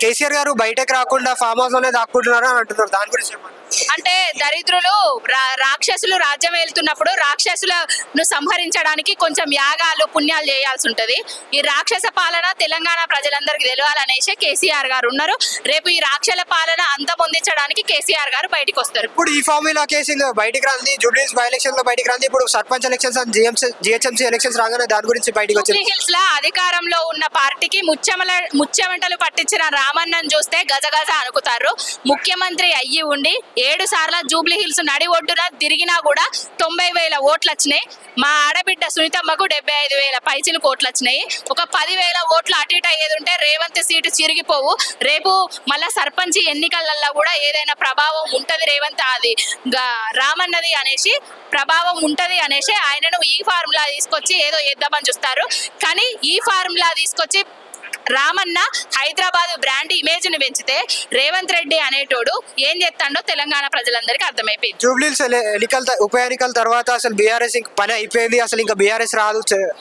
కేసీఆర్ గారు బయటకు రాకుండా ఫామ్ హౌస్లోనే దాక్కుంటున్నారు అని అంటున్నారు. దాని గురించి చెప్పండి. అంటే దరిద్రులు రా- రాక్షసులు రాజ్యం వెళ్తున్నప్పుడు రాక్షసులను సంహరించడానికి కొంచెం యాగాలు పుణ్యాలు చేయాల్సి ఉంటది. ఈ రాక్షస పాలన తెలంగాణ ప్రజలందరికీ తెలియాలనేసి కేసీఆర్ గారు ఉన్నారు. రేపు ఈ రాక్షల పాలన అంతమొందించడానికి కేసీఆర్ గారు బయటికి వస్తారు. ఇప్పుడు ఈ ఫార్ములా కేసు ఇంకా బయటికి రాంది జూబ్లీస్ బై ఎలక్షన్లో బయటికి రాంది. ఇప్పుడు sarpanch elections and GMC GHMC elections రాగానే దాని గురించి బయటికి వచ్చింది హిల్స్ లా అధికారంలో ఉన్న పార్టీకి ముచ్చెమల ముచ్చెమంటలు పట్టించిన రామన్నను చూస్తే గజగజ అనుకుతారు. ముఖ్యమంత్రి అయ్యి ఉండి ఏడు సార్లు జూబ్లీ హిల్స్ నడి ఒడ్డున తిరిగినా కూడా తొంభై వేల ఓట్లు వచ్చినాయి మా ఆడబిడ్డ సునీతమ్మకు డెబ్బై ఐదు వేల పైసలు ఓట్లు వచ్చినాయి ఒక పదివేల ఓట్లు అటు ఇటు అయ్యేది ఉంటే రేవంత్ సీటు చిరిగిపోవు. రేపు మళ్ళా సర్పంచ్ ఎన్నికలలో కూడా ఏదైనా ప్రభావం ఉంటుంది రేవంత్ అది రామన్నది అనేసి ప్రభావం ఉంటది అనేసి ఆయనను ఈ ఫార్ములా తీసుకొచ్చి ఏదో చేద్దామని చూస్తారు. కానీ ఈ ఫార్ములా తీసుకొచ్చి రామన్న హైదరాబాద్ బ్రాండ్ ఇమేజ్ని పెంచితే రేవంత్ రెడ్డి అనేటోడు ఏం చేస్తాడో తెలంగాణ ప్రజలందరికీ అర్థమైపోయింది. జూబ్లీస్ ఎన్నికల ఉప ఎన్నికల తర్వాత అసలు బీఆర్ఎస్ ఇంక పని అయిపోయింది అసలు ఇంకా బీఆర్ఎస్ రాదు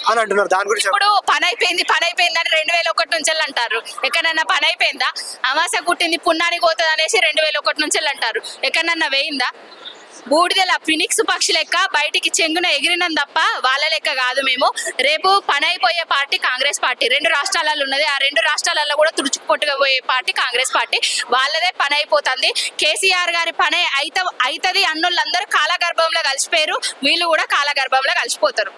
అని అంటున్నారు. దాని గురించి. ఇప్పుడు పని అయిపోయింది పని అయిపోయింది అని రెండు వేల ఒకటి నుంచి అంటారు. ఎక్కడన్నా పని అయిపోయిందా? అమాస కుట్టింది పున్నానికి పోతుంది అనేసి రెండు వేల ఒకటి నుంచి అంటారు. ఎక్కడన్నా వేయిందా? బూడిదల ఫినిక్స్ పక్షి లెక్క బయటికి చెంగున ఎగిరినం తప్ప వాళ్ళ లెక్క కాదు మేము. రేపు పని అయిపోయే పార్టీ కాంగ్రెస్ పార్టీ. రెండు రాష్ట్రాలలో ఉన్నది. ఆ రెండు రాష్ట్రాలలో కూడా తుడుచుకుపోయే పార్టీ కాంగ్రెస్ పార్టీ. వాళ్ళదే పని అయిపోతుంది కేసీఆర్ గారి పని అయిత అవుతుంది అన్నోళ్ళందరూ కాలగర్భంలో కలిసిపోయారు. వీళ్ళు కూడా కాలగర్భంలో కలిసిపోతారు.